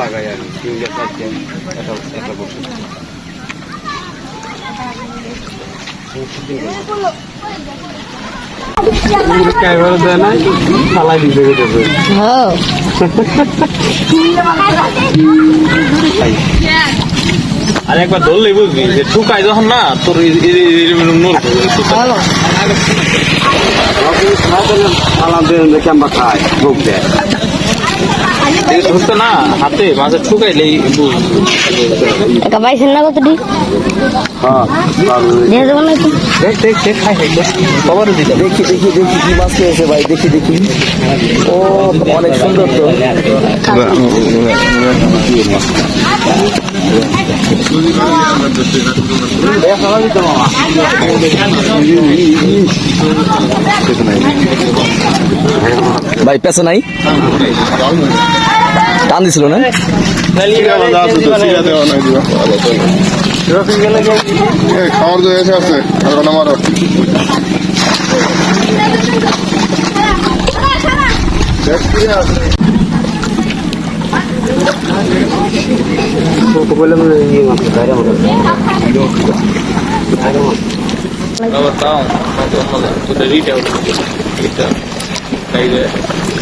লাগাই আর কি। তিনটা চারটে একটা একটা বসে। ক্যামেরা দেয় না ফালাই দিতে গেছে আর একবার ধরলেই বুঝবি যে ঠুকাই যখন না তোর আমাদের ক্যাম্বা খায় ভোগ দেয়। ধরতে না? হাতে মাঝে ঠুকাইলেই বুঝবি একা পাইছেন না কতটি? হ্যাঁ দেখ দেখ দেখ খাই খাই দেখ সবারও দিতে দেখি দেখি দেখি কি মাছ পেয়েছে ভাই দেখি দেখি। ও অনেক সুন্দর তো। ভাই পেছে নাই? টান দিছিল না? খাওয়ার তো এসে আছে আমারও আবার তাও তোদের রিটা যায়